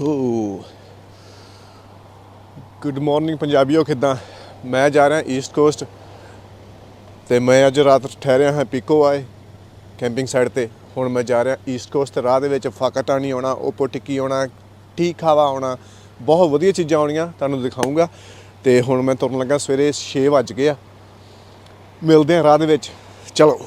ਹੋ। Good morning ਪੰਜਾਬੀਓ, ਕਿਦਾਂ? ਮੈਂ ਜਾ ਰਿਹਾ ਈਸਟ ਕੋਸਟ ਤੇ ਮੈਂ ਅੱਜ ਰਾਤ ਠਹਿਰਿਆ ਹਾਂ ਪਿਕੋ ਆਏ ਕੈਂਪਿੰਗ ਸਾਈਟ ਤੇ। ਹੁਣ ਮੈਂ ਜਾ ਰਿਹਾ ਈਸਟ ਕੋਸਟ ਰਾਹ ਦੇ ਵਿੱਚ ਫਾਕਾਟਾਣੀ ਆਉਣਾ ਓਪੋ ਟਿੱਕੀ ਆਉਣਾ, ਠੀਕ ਖਾਵਾ ਆਉਣਾ, ਬਹੁਤ ਵਧੀਆ ਚੀਜ਼ਾਂ ਆਉਣੀਆਂ, ਤੁਹਾਨੂੰ ਦਿਖਾਉਂਗਾ। ਤੇ ਹੁਣ ਮੈਂ ਤੁਰਨ ਲੱਗਾ ਸਵੇਰੇ 6 ਵੱਜ ਗਏ ਆ। ਮਿਲਦੇ ਹਾਂ ਰਾਹ ਦੇ ਵਿੱਚ। ਚਲੋ।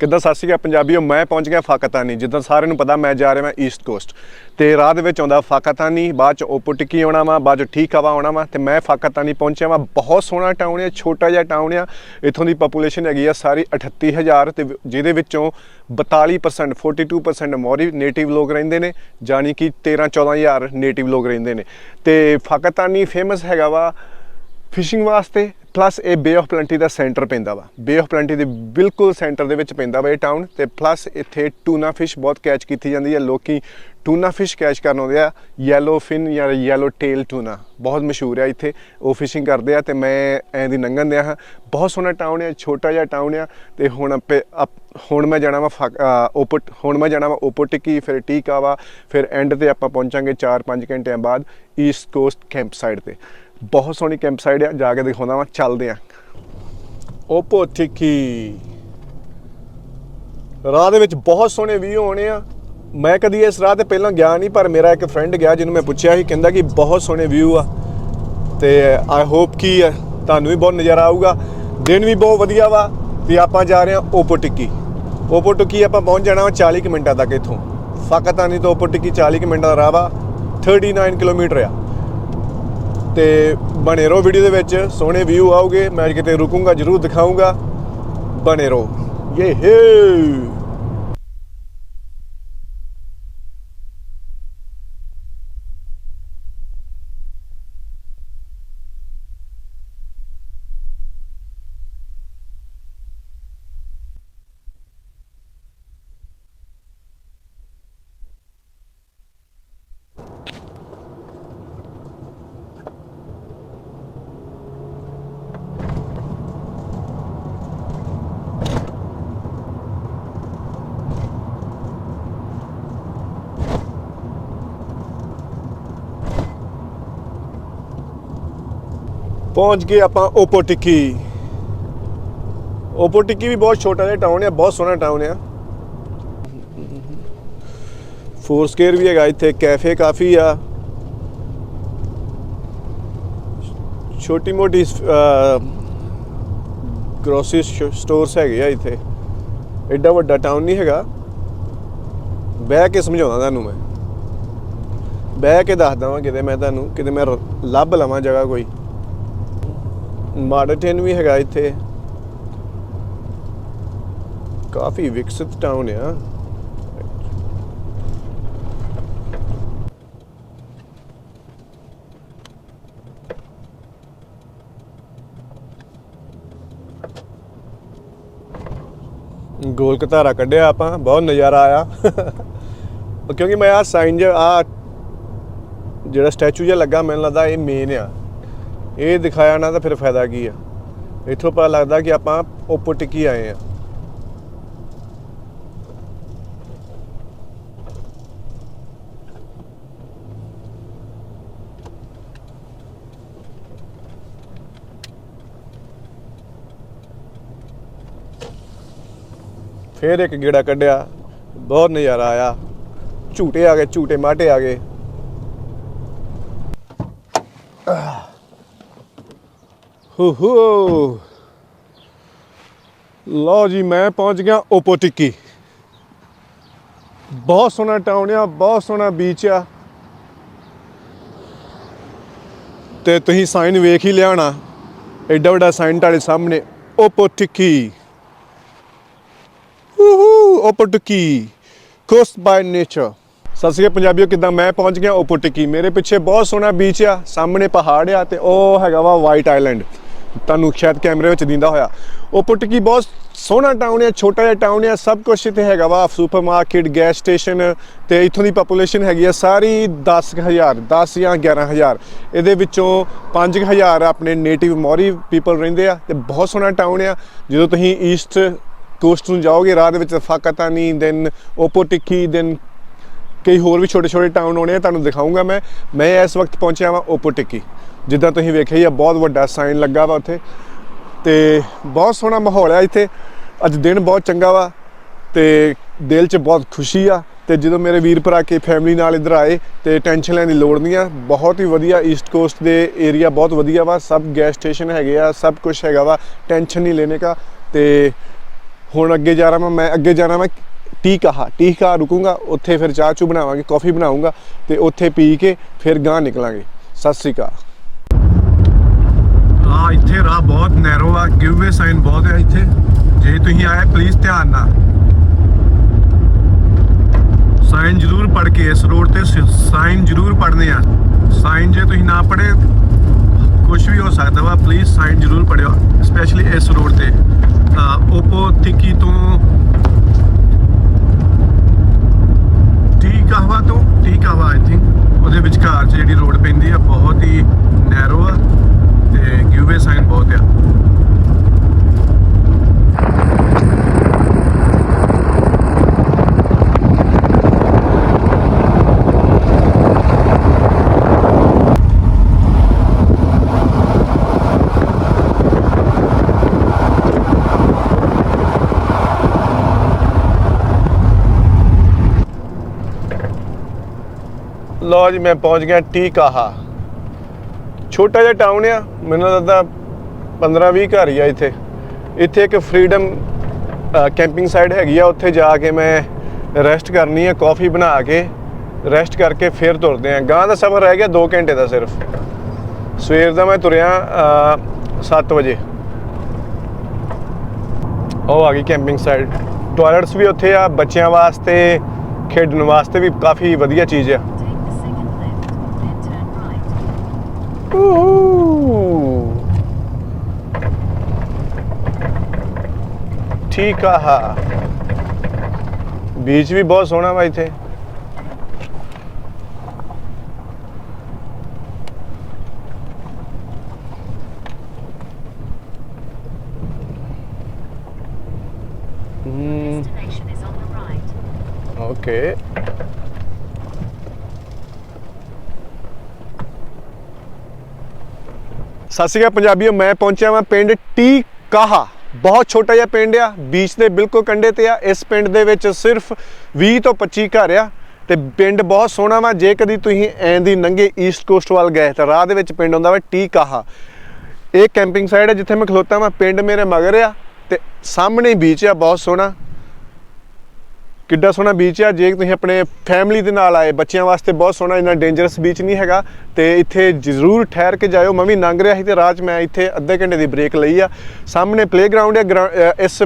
ਕਿੱਦਾਂ ਸਤਿ ਸ਼੍ਰੀ ਅਕਾਲ ਪੰਜਾਬੀਓ, ਮੈਂ ਪਹੁੰਚ ਗਿਆ ਫਾਕਤਾਨੀ, ਜਿੱਦਾਂ ਸਾਰਿਆਂ ਨੂੰ ਪਤਾ ਮੈਂ ਜਾ ਰਿਹਾ ਮੈਂ ਈਸਟ ਕੋਸਟ ਤੇ ਰਾਹ ਦੇ ਵਿੱਚ ਆਉਂਦਾ ਫਾਕਤਾਨੀ, ਬਾਅਦ ਚ ਓਪੋ ਆਉਣਾ ਵਾ, ਬਾਅਦ ਚ ਠੀਕ ਹਵਾ ਆਉਣਾ ਵਾ, ਤੇ ਮੈਂ ਫਾਕਤਾਨੀ ਪਹੁੰਚਿਆ ਵਾ। ਬਹੁਤ ਸੋਹਣਾ ਟਾਊਨ ਹੈ ਛੋਟਾ ਜਿਹਾ ਟਾਊਨ ਆ। ਇੱਥੋਂ ਦੀ ਪੋਪੂਲੇਸ਼ਨ ਹੈਗੀ ਆ ਸਾਰੀ 38000 ਤੇ ਜਿਹਦੇ ਵਿੱਚੋਂ 42% 42% ਮੋਰੀ ਨੇਟਿਵ ਲੋਕ ਰਹਿੰਦੇ ਨੇ ਜਾਨੀ ਕਿ 13 14000 ਨੇਟਿਵ ਲੋਕ ਰਹਿੰਦੇ ਨੇ। ਤੇ ਫਾਕਤਾਨੀ ਫੇਮਸ ਹੈਗਾ ਵਾ ਫਿਸ਼ਿੰਗ ਵਾਸਤੇ ਪਲੱਸ ਇਹ ਬੇ ਆਫ ਪਲੰਟੀ ਦਾ ਸੈਂਟਰ ਪੈਂਦਾ ਵਾ। ਬੇ ਆਫ ਪਲੰਟੀ ਦੇ ਬਿਲਕੁਲ ਸੈਂਟਰ ਦੇ ਵਿੱਚ ਪੈਂਦਾ ਵਾ ਇਹ ਟਾਊਨ ਤੇ ਪਲੱਸ ਇੱਥੇ ਟੂਨਾ ਫਿਸ਼ ਬਹੁਤ ਕੈਚ ਕੀਤੀ ਜਾਂਦੀ ਹੈ। ਲੋਕੀ ਟੂਨਾ ਫਿਸ਼ ਕੈਚ ਕਰਨ ਆਉਂਦੇ ਆ। ਯੈਲੋ ਫਿਨ ਜਾਂ ਯੈਲੋ ਟੇਲ ਟੂਨਾ ਬਹੁਤ ਮਸ਼ਹੂਰ ਆ ਇੱਥੇ। ਉਹ ਫਿਸ਼ਿੰਗ ਕਰਦੇ ਆ ਤੇ ਮੈਂ ਐਂ ਦੀ ਲੰਘਣ ਦਿਆ ਹਾਂ। ਬਹੁਤ ਸੋਹਣਾ ਟਾਊਨ ਆ, ਛੋਟਾ ਜਿਹਾ ਟਾਊਨ ਆ ਤੇ ਹੁਣ ਆਪੇ ਅਪ- ਹੁਣ ਮੈਂ ਜਾਣਾ ਵਾ ਫਕ- ਓਪੋ ਹੁਣ ਮੈਂ ਜਾਣਾ ਵਾ ਓਪੋ ਟਿੱਕੀ, ਫਿਰ ਟੀਕਾਵਾ, ਫਿਰ ਐਂਡ ਤੇ ਆਪਾਂ ਪਹੁੰਚਾਂਗੇ 4-5 ਘੰਟਿਆਂ ਬਾਅਦ ਈਸਟ ਕੋਸਟ ਕੈਂਪ ਸਾਈਡ ਤੇ। ਬਹੁਤ ਸੋਹਣੀ ਕੈਂਪ ਸਾਈਡ ਆ ਜਾ ਕੇ ਦਿਖਾਉਂਦਾ ਵਾਂ ਚੱਲਦੇ ਆ। ਓਪੋ ਟਿੱਕੀ ਰਾਹ ਦੇ ਵਿੱਚ ਬਹੁਤ ਸੋਹਣੇ ਵਿਊ ਆਉਣੇ ਆ। ਮੈਂ ਕਦੀ ਇਸ ਰਾਹ ਤੇ ਪਹਿਲਾਂ ਗਿਆ ਨਹੀਂ ਪਰ ਮੇਰਾ ਇੱਕ ਫਰੈਂਡ ਗਿਆ ਜਿਹਨੂੰ ਮੈਂ ਪੁੱਛਿਆ ਸੀ ਕਹਿੰਦਾ ਕਿ ਬਹੁਤ ਸੋਹਣੇ ਵਿਊ ਆ। ਤੇ ਆਈ ਹੋਪ ਕਿ ਅ, ਤੁਹਾਨੂੰ ਵੀ ਬਹੁਤ ਨਜ਼ਾਰਾ ਆਊਗਾ। ਦਿਨ ਵੀ ਬਹੁਤ ਵਧੀਆ ਵਾ ਤੇ ਆਪਾਂ ਜਾ ਰਹੇ ਹਾਂ ਓਪੋ ਟਿੱਕੀ ਓਪੋ ਟਿੱਕੀ ਆਪਾਂ ਪਹੁੰਚ ਜਾਣਾ ਵਾ 40 ਕੁ ਮਿੰਟਾਂ ਤੱਕ ਇੱਥੋਂ। ਫਕਤਾਨੀ ਤੋਂ ਓਪੋ ਟਿੱਕੀ 40 ਕੁ ਮਿੰਟਾਂ ਦਾ ਰਾਹ ਵਾ 39 ਕਿਲੋਮੀਟਰ ਆ। ਤੇ ਬਣੇ ਰਹੋ ਵੀਡੀਓ ਦੇ ਵਿੱਚ। ਸੋਹਣੇ ਵਿਊ ਆਉਗੇ ਮੈਂ ਕਿਤੇ ਰੁਕੂੰਗਾ, ਜਰੂਰ ਦਿਖਾਊਂਗਾ। ਬਣੇ ਰਹੋ। ਯੇ ਹੇ! ਪਹੁੰਚ ਗਏ ਆਪਾਂ ਓਪੋ ਟਿੱਕੀ। ਓਪੋ ਟਿੱਕੀ ਵੀ ਬਹੁਤ ਛੋਟਾ ਜਿਹਾ ਟਾਊਨ ਹੈ ਬਹੁਤ ਸੋਹਣਾ ਟਾਊਨ ਹੈ ਫੋਰ ਸਕੇਅਰ ਵੀ ਹੈਗਾ ਇੱਥੇ ਕੈਫੇ ਕਾਫੀ ਆ। ਛੋਟੀ ਮੋਟੀ ਗਰੋਸਰੀ ਸਟੋਰਸ ਹੈਗੇ ਆ ਇੱਥੇ। ਐਡਾ ਵੱਡਾ ਟਾਊਨ ਨਹੀਂ ਹੈਗਾ। ਬਹਿ ਕੇ ਸਮਝਾਉਂਦਾ ਤੁਹਾਨੂੰ ਮੈਂ। ਬਹਿ ਕੇ ਦੱਸਦਾ ਵਾਂ ਕਿਤੇ ਮੈਂ ਤੁਹਾਨੂੰ, ਕਿਤੇ ਮੈਂ ਰ- ਲੱਭ ਲਵਾਂ ਜਗ੍ਹਾ ਕੋਈ। ਮਾਡਰਟਨ ਵੀ ਹੈਗਾ ਇੱਥੇ। ਕਾਫੀ ਵਿਕਸਿਤ ਟਾਊਨ ਆ। ਗੋਲ ਕਤਾਰਾ ਕੱਢਿਆ ਆਪਾਂ, ਬਹੁਤ ਨਜ਼ਾਰਾ ਆਇਆ। ਕਿਉਂਕਿ ਮੈਂ ਆ ਸਾਈਨ ਜਿਹਾ ਆ ਜਿਹੜਾ ਸਟੈਚੂ ਜਿਹਾ ਲੱਗਾ, ਮੈਨੂੰ ਲੱਗਦਾ ਇਹ ਮੇਨ ਆ। ਇਹ ਦਿਖਾਇਆ ਨਾ ਤਾਂ ਫਿਰ ਫਾਇਦਾ ਕੀ ਆ? ਇੱਥੋਂ ਪਤਾ ਲੱਗਦਾ ਕਿ ਆਪਾਂ ਉੱਪਰ ਟਿੱਕੀ ਆਏ ਆ। ਫੇਰ ਇੱਕ ਗੇੜਾ ਕੱਢਿਆ, ਬਹੁਤ ਨਜ਼ਾਰਾ ਆਇਆ। ਝੂਟੇ ਆ ਗਏ, ਝੂਟੇ ਮਾਟੇ ਆ ਗਏ। ਹੋ ਹੋ। ਲਓ ਜੀ, ਮੈਂ ਪਹੁੰਚ ਗਿਆ ਓਪੋ ਟਿੱਕੀ। ਬਹੁਤ ਸੋਹਣਾ ਟਾਊਨ ਆ, ਬਹੁਤ ਸੋਹਣਾ ਬੀਚ ਆ। ਤੇ ਤੁਸੀਂ ਸਾਈਨ ਵੇਖ ਹੀ ਲਿਆ ਹੋਣਾ ਐਡਾ ਵੱਡਾ ਸਾਈਨ ਤੁਹਾਡੇ ਸਾਹਮਣੇ, ਓਪੋ ਟਿੱਕੀ। ਹੂਹੂ Oppo tikki cost by nature ਸਤਿ ਸ਼੍ਰੀ ਅਕਾਲ ਪੰਜਾਬੀਓ, ਕਿਦਾਂ? ਮੈਂ ਪਹੁੰਚ ਗਿਆ ਓਪੋ ਟਿੱਕੀ। ਮੇਰੇ ਪਿੱਛੇ ਬਹੁਤ ਸੋਹਣਾ ਬੀਚ ਆ, ਸਾਹਮਣੇ ਪਹਾੜ ਆ ਤੇ ਉਹ ਹੈਗਾ ਵਾ ਵਾਈਟ ਆਈਲੈਂਡ ਤੁਹਾਨੂੰ ਸ਼ਾਇਦ ਕੈਮਰੇ ਵਿੱਚ ਦਿੰਦਾ ਹੋਇਆ। ਓਪੋ ਟਿੱਕੀ ਬਹੁਤ ਸੋਹਣਾ ਟਾਊਨ ਹੈ ਛੋਟਾ ਜਿਹਾ ਟਾਊਨ ਹੈ ਸਭ ਕੁਝ ਇੱਥੇ ਹੈਗਾ ਵਾ ਸੁਪਰ ਮਾਰਕੀਟ ਗੈਸ ਸਟੇਸ਼ਨ ਤੇ ਇੱਥੋਂ ਦੀ ਪੋਪੂਲੇਸ਼ਨ ਹੈਗੀ ਆ ਸਾਰੀ 10000 10 ਜਾਂ 11000 ਇਹਦੇ ਵਿੱਚੋਂ 5000 ਆਪਣੇ ਨੇਟਿਵ ਮੌਰੀ ਪੀਪਲ ਰਹਿੰਦੇ ਆ ਤੇ ਬਹੁਤ ਸੋਹਣਾ ਟਾਊਨ ਆ। ਜਦੋਂ ਤੁਸੀਂ ਈਸਟ ਕੋਸਟ ਨੂੰ ਜਾਓਗੇ, ਰਾਹ ਦੇ ਵਿੱਚ ਫਾਕਤਾਨੀ ਦੈਨ ਓਪੋ ਟਿੱਕੀ ਦੈਨ ਕਈ ਹੋਰ ਵੀ ਛੋਟੇ ਛੋਟੇ ਟਾਊਨ ਆਉਣੇ ਆ, ਤੁਹਾਨੂੰ ਦਿਖਾਉਂਗਾ ਮੈਂ। ਮੈਂ ਇਸ ਵਕਤ ਪਹੁੰਚਿਆ ਵਾਂ ਓਪੋ ਟਿੱਕੀ ਜਿੱਦਾਂ ਤੁਸੀਂ ਵੇਖਿਆ ਹੀ ਆ, ਬਹੁਤ ਵੱਡਾ ਸਾਈਨ ਲੱਗਾ ਵਾ ਉੱਥੇ। ਤੇ ਬਹੁਤ ਸੋਹਣਾ ਮਾਹੌਲ ਆ ਇੱਥੇ। ਅੱਜ ਦਿਨ ਬਹੁਤ ਚੰਗਾ ਵਾ ਤੇ ਦਿਲ 'ਚ ਬਹੁਤ ਖੁਸ਼ੀ ਆ। ਤੇ ਜਦੋਂ ਮੇਰੇ ਵੀਰ ਭਰਾ ਕੇ ਫੈਮਿਲੀ ਨਾਲ ਇੱਧਰ ਆਏ, ਤੇ ਟੈਨਸ਼ਨ ਲੈਣ ਦੀ ਲੋੜ ਨਹੀਂ ਆ। ਬਹੁਤ ਹੀ ਵਧੀਆ ਈਸਟ ਕੋਸਟ ਦੇ ਏਰੀਆ ਬਹੁਤ ਵਧੀਆ ਵਾ। ਸਭ ਗੈਸ ਸਟੇਸ਼ਨ ਹੈਗੇ ਆ, ਸਭ ਕੁਝ ਹੈਗਾ ਵਾ। ਟੈਨਸ਼ਨ ਨਹੀਂ ਲੈਣੇ ਕਾ। ਤੇ ਹੁਣ ਅੱਗੇ ਜਾ ਰਹਾ ਮੈਂ ਮੈਂ ਅੱਗੇ ਜਾਣਾ ਮੈਂ ਟੀ ਕਹਾ ਟੀ ਕਹਾ ਰੁਕੂੰਗਾ, ਉੱਥੇ ਫਿਰ ਚਾਹ ਚੂ ਬਣਾਵਾਂਗੇ, ਕਾਫੀ ਬਣਾਉਂਗਾ ਤੇ ਉੱਥੇ ਪੀ ਕੇ ਫਿਰ ਗਾਂ ਨਿਕਲਾਂਗੇ। ਸਤਿ ਸ੍ਰੀ ਅਕਾਲ। ਆ ਇੱਥੇ ਰਾਹ ਬਹੁਤ ਨੈਰੋ ਆ ਗਿਵਵੇ ਸਾਈਨ ਬਹੁਤ ਹੈ ਇੱਥੇ। ਜੇ ਤੁਸੀਂ ਆਏ ਪਲੀਜ਼ ਧਿਆਨ ਨਾਲ। ਸਾਈਨ ਜ਼ਰੂਰ ਪੜ੍ਹ ਕੇ ਇਸ ਰੋਡ ਤੇ ਸਾਈਨ ਜ਼ਰੂਰ ਪੜ੍ਹਨੇ ਆ। ਸਾਈਨ ਜੇ ਤੁਸੀਂ ਨਾ ਪੜ੍ਹੇ ਕੁਝ ਵੀ ਹੋ ਸਕਦਾ ਵਾ ਪਲੀਜ਼ ਸਾਈਨ ਜ਼ਰੂਰ ਪੜਿਓ ਸਪੈਸ਼ਲੀ ਇਸ ਰੋਡ ਤੇ। ਓਪੋ ਤਿੱਕੀ ਤੋਂ ਟੀ ਕਹਵਾ ਤੋਂ ਟੀ ਕਹਵਾ ਆਈ ਥਿੰਕ ਉਹਦੇ ਵਿਚਕਾਰ 'ਚ ਜਿਹੜੀ ਰੋਡ ਪੈਂਦੀ ਆ ਬਹੁਤ ਹੀ ਨੈਰੋ ਆ ਤੇ ਗਿਵਵੇ ਸਾਈਨ ਬਹੁਤ ਆ ਲੋ ਜੀ, ਮੈਂ ਪਹੁੰਚ ਗਿਆ ਟੀ ਛੋਟਾ ਜਿਹਾ ਟਾਊਨ ਆ, ਮੈਨੂੰ ਲੱਗਦਾ 15 20 ਘਰ ਹੀ ਆ ਇੱਥੇ। ਇੱਥੇ ਇੱਕ ਫਰੀडम ਕੈਂਪਿੰਗ ਸਾਈਟ ਹੈਗੀ ਆ, ਉੱਥੇ ਜਾ ਕੇ ਮੈਂ ਰੈਸਟ ਕਰਨੀ ਆ ਕਾਫੀ ਬਣਾ ਕੇ ਰੈਸਟ ਕਰਕੇ ਫਿਰ ਤੁਰਦੇ ਆ। ਗਾਂ ਦਾ ਸਫ਼ਰ ਰਹਿ ਗਿਆ 2 ਘੰਟੇ ਦਾ ਸਿਰਫ। ਸਵੇਰ ਦਾ ਮੈਂ ਤੁਰਿਆ 7 ਵਜੇ। ਉਹ ਆ ਗਈ ਕੈਂਪਿੰਗ ਸਾਈਟ ਟਾਇਲਟਸ ਵੀ ਉੱਥੇ ਆ, ਬੱਚਿਆਂ ਵਾਸਤੇ, ਖੇਡਣ ਵਾਸਤੇ ਵੀ ਕਾਫੀ ਵਧੀਆ ਚੀਜ਼ ਆ। ਠੀਕ ਆ ਹਾ ਬੀਚ ਵੀ ਬਹੁਤ ਸੋਹਣਾ ਵਾ ਇੱਥੇ. ਓਕੇ ਸਤਿ ਸ਼੍ਰੀ ਅਕਾਲ ਪੰਜਾਬੀਓ, ਮੈਂ ਪਹੁੰਚਿਆ ਮੈਂ ਪਿੰਡ ਟੀ ਕਾਹਾ। ਬਹੁਤ ਛੋਟਾ ਜਿਹਾ ਪਿੰਡ ਆ ਬੀਚ ਦੇ ਬਿਲਕੁਲ ਕੰਢੇ ਤੇ ਆ। ਇਸ ਪਿੰਡ ਦੇ ਵਿੱਚ ਸਿਰਫ 20 ਤੋਂ 25 ਘਰ ਆ ਤੇ ਪਿੰਡ ਬਹੁਤ ਸੋਹਣਾ ਵਾ। ਜੇ ਕਦੀ ਤੁਸੀਂ ਐਂ ਦੀ ਨੰਗੇ ਈਸਟ ਕੋਸਟ ਵੱਲ ਗਏ ਤਾਂ ਰਾਹ ਦੇ ਵਿੱਚ ਪਿੰਡ ਆਉਂਦਾ ਵਾ ਟੀ ਕਾਹਾ। ਇਹ ਕੈਂਪਿੰਗ ਸਾਈਡ ਹੈ ਜਿੱਥੇ ਮੈਂ ਖਲੋਤਾ ਵਾਂ। ਪਿੰਡ ਮੇਰੇ ਮਗਰ ਆ ਤੇ ਸਾਹਮਣੇ ਬੀਚ ਆ, ਬਹੁਤ ਸੋਹਣਾ। ਕਿੱਡਾ ਸੋਹਣਾ ਬੀਚ ਆ। ਜੇ ਤੁਸੀਂ ਆਪਣੇ ਫੈਮਿਲੀ ਦੇ ਨਾਲ ਆਏ, ਬੱਚਿਆਂ ਵਾਸਤੇ ਬਹੁਤ ਸੋਹਣਾ, ਇੰਨਾ ਡੇਂਜਰਸ ਬੀਚ ਨਹੀਂ ਹੈਗਾ। ਤੇ ਇੱਥੇ ਜ਼ਰੂਰ ਠਹਿਰ ਕੇ ਜਾਇਓ। ਮੈਂ ਵੀ ਲੰਘ ਰਿਹਾ ਸੀ ਤੇ ਰਾਹ 'ਚ ਮੈਂ ਇੱਥੇ ਅੱਧੇ ਘੰਟੇ ਦੀ ਬ੍ਰੇਕ ਲਈ ਆ। ਸਾਹਮਣੇ ਪਲੇਗਰਾਉਂਡ ਹੈ ਗਰਾ- ਅਹ ਇਸ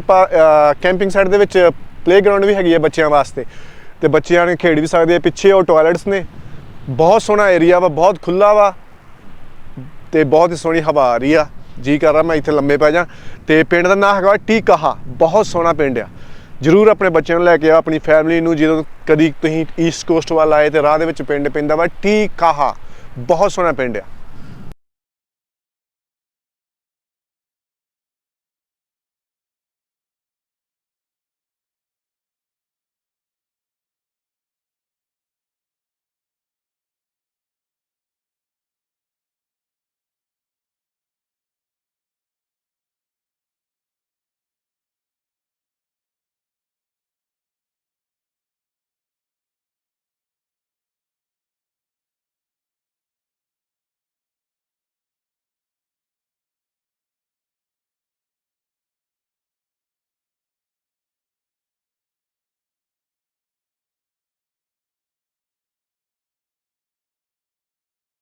ਕੈਂਪਿੰਗ ਸਾਈਡ ਦੇ ਵਿੱਚ ਪਲੇਗਰਾਉਂਡ ਵੀ ਹੈਗੀ ਹੈ ਬੱਚਿਆਂ ਵਾਸਤੇ। ਤੇ ਬੱਚਿਆਂ ਨੇ ਖੇਡ ਵੀ ਸਕਦੇ ਆ। ਪਿੱਛੇ ਉਹ ਟਾਇਲਟਸ ਨੇ। ਬਹੁਤ ਸੋਹਣਾ ਏਰੀਆ ਵਾ, ਬਹੁਤ ਖੁੱਲਾ ਵਾ। ਤੇ ਬਹੁਤ ਹੀ ਸੋਹਣੀ ਹਵਾ ਆ ਰਹੀ ਆ। ਜੀ ਕਰ ਰਿਹਾ, ਮੈਂ ਇੱਥੇ ਲੰਮੇ ਪੈ ਜਾ। ਤੇ ਪਿੰਡ ਦਾ ਨਾਮ ਹੈਗਾ ਟੀਕਾ ਬਹੁਤ ਸੋਹਣਾ ਪਿੰਡ ਆ। ਜਰੂਰ ਆਪਣੇ ਬੱਚਿਆਂ ਨੂੰ ਲੈ ਕੇ ਆਓ, ਆਪਣੀ ਫੈਮਿਲੀ ਨੂੰ, ਜਦੋਂ ਕਦੀ ਤੁਸੀਂ ਈਸਟ ਕੋਸਟ ਵੱਲ ਆਏ ਤੇ ਰਾਹ ਦੇ ਵਿੱਚ ਪਿੰਡ ਪੈਂਦਾ ਵਾ ਟੀ ਕਹਾ ਬਹੁਤ ਸੋਹਣਾ ਪਿੰਡ ਆ।